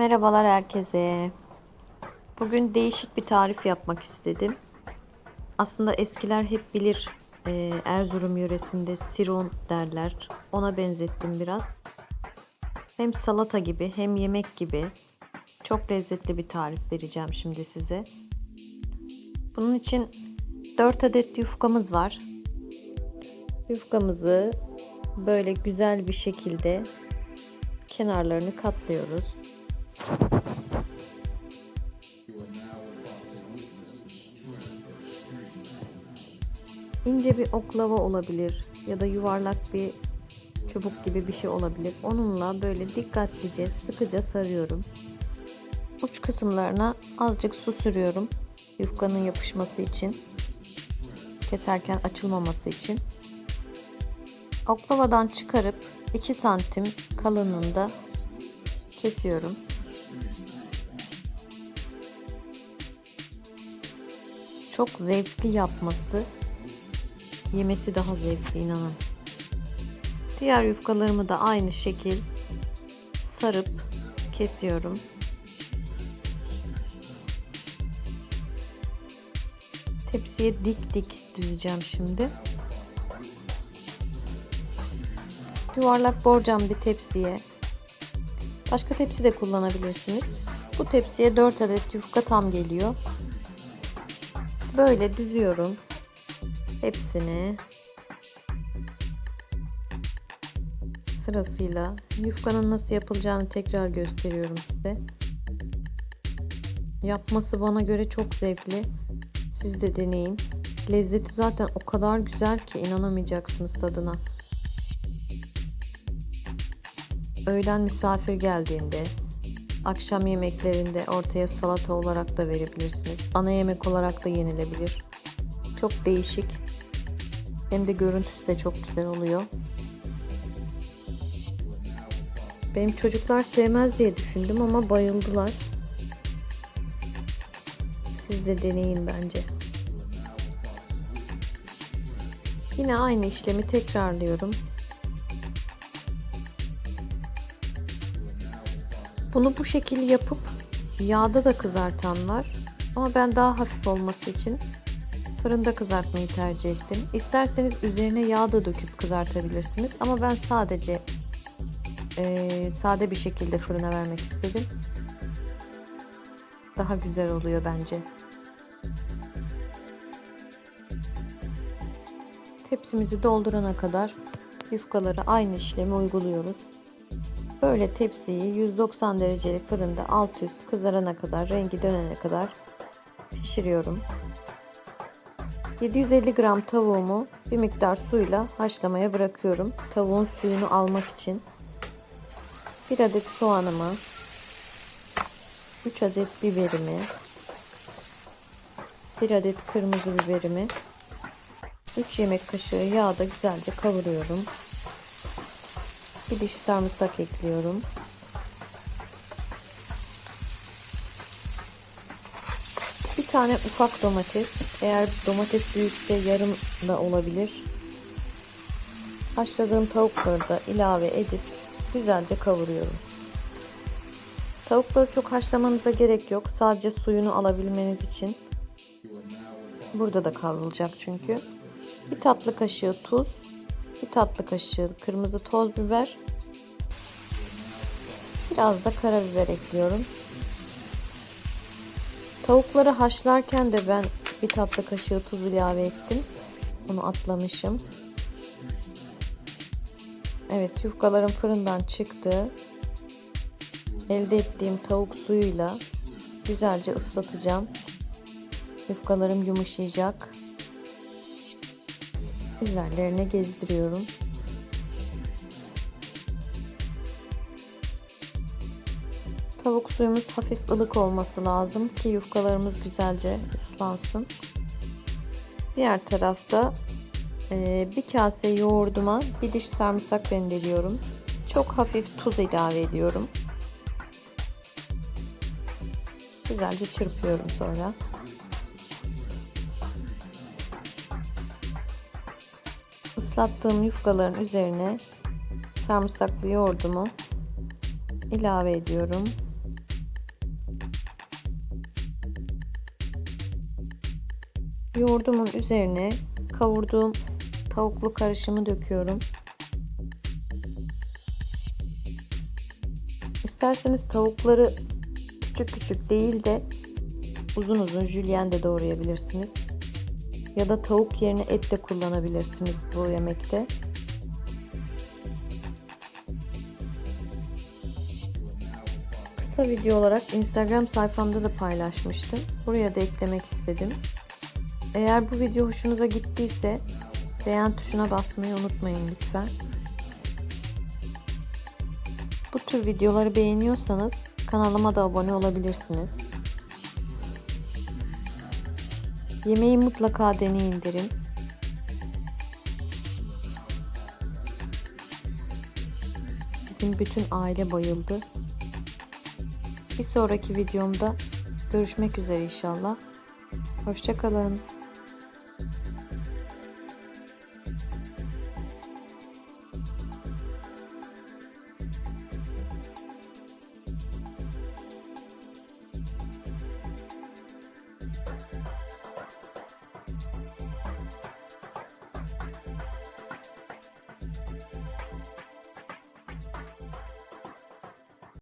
Merhabalar herkese. Bugün değişik bir tarif yapmak istedim. Aslında eskiler hep bilir e, Erzurum yöresinde siron derler. Ona benzettim biraz. Hem salata gibi hem yemek gibi çok lezzetli bir tarif vereceğim şimdi size. Bunun için 4 adet yufkamız var. Yufkamızı böyle güzel bir şekilde kenarlarını katlıyoruz. İnce bir oklava olabilir ya da yuvarlak bir çubuk gibi bir şey olabilir. Onunla böyle dikkatlice sıkıca sarıyorum. Uç kısımlarına azıcık su sürüyorum. Yufkanın yapışması için. Keserken açılmaması için. Oklavadan çıkarıp 2 santim kalınlığında kesiyorum. Çok zevkli yapması Yemesi daha zevkli inanın. Diğer yufkalarımı da aynı şekil sarıp kesiyorum. Tepsiye dik dik dizeceğim şimdi. Yuvarlak borcam bir tepsiye. Başka tepsi de kullanabilirsiniz. Bu tepsiye 4 adet yufka tam geliyor. Böyle düzüyorum hepsini sırasıyla yufkanın nasıl yapılacağını tekrar gösteriyorum size. Yapması bana göre çok zevkli. Siz de deneyin. Lezzeti zaten o kadar güzel ki inanamayacaksınız tadına. Öğlen misafir geldiğinde, akşam yemeklerinde ortaya salata olarak da verebilirsiniz. Ana yemek olarak da yenilebilir. Çok değişik. Hem de görüntüsü de çok güzel oluyor. Benim çocuklar sevmez diye düşündüm ama bayıldılar. Siz de deneyin bence. Yine aynı işlemi tekrarlıyorum. Bunu bu şekilde yapıp yağda da kızartan var. Ama ben daha hafif olması için Fırında kızartmayı tercih ettim. İsterseniz üzerine yağ da döküp kızartabilirsiniz. Ama ben sadece e, sade bir şekilde fırına vermek istedim. Daha güzel oluyor bence. Tepsimizi doldurana kadar yufkaları aynı işlemi uyguluyoruz. Böyle tepsiyi 190 derecelik fırında alt üst kızarana kadar, rengi dönene kadar pişiriyorum. 750 gram tavuğumu bir miktar suyla haşlamaya bırakıyorum. Tavuğun suyunu almak için. 1 adet soğanımı, 3 adet biberimi, 1 adet kırmızı biberimi, 3 yemek kaşığı yağda güzelce kavuruyorum. Bir diş sarımsak ekliyorum. Tane ufak domates. Eğer domates büyükse yarım da olabilir. Haşladığım tavukları da ilave edip güzelce kavuruyorum. Tavukları çok haşlamanıza gerek yok. Sadece suyunu alabilmeniz için. Burada da kavrulacak çünkü. Bir tatlı kaşığı tuz, bir tatlı kaşığı kırmızı toz biber, biraz da karabiber ekliyorum. Tavukları haşlarken de ben bir tatlı kaşığı tuz ilave ettim. Onu atlamışım. Evet yufkalarım fırından çıktı. Elde ettiğim tavuk suyuyla güzelce ıslatacağım. Yufkalarım yumuşayacak. Üzerlerine gezdiriyorum. Tavuk suyumuz hafif ılık olması lazım ki yufkalarımız güzelce ıslansın. Diğer tarafta e, bir kase yoğurduma bir diş sarımsak rendeliyorum. Çok hafif tuz ilave ediyorum. Güzelce çırpıyorum sonra. Islattığım yufkaların üzerine sarımsaklı yoğurdumu ilave ediyorum. Yoğurdumun üzerine kavurduğum tavuklu karışımı döküyorum. İsterseniz tavukları küçük küçük değil de uzun uzun jülyen de doğrayabilirsiniz. Ya da tavuk yerine et de kullanabilirsiniz bu yemekte. Kısa video olarak Instagram sayfamda da paylaşmıştım. Buraya da eklemek istedim. Eğer bu video hoşunuza gittiyse beğen tuşuna basmayı unutmayın lütfen. Bu tür videoları beğeniyorsanız kanalıma da abone olabilirsiniz. Yemeği mutlaka deneyin derim. Bizim bütün aile bayıldı. Bir sonraki videomda görüşmek üzere inşallah. Hoşçakalın.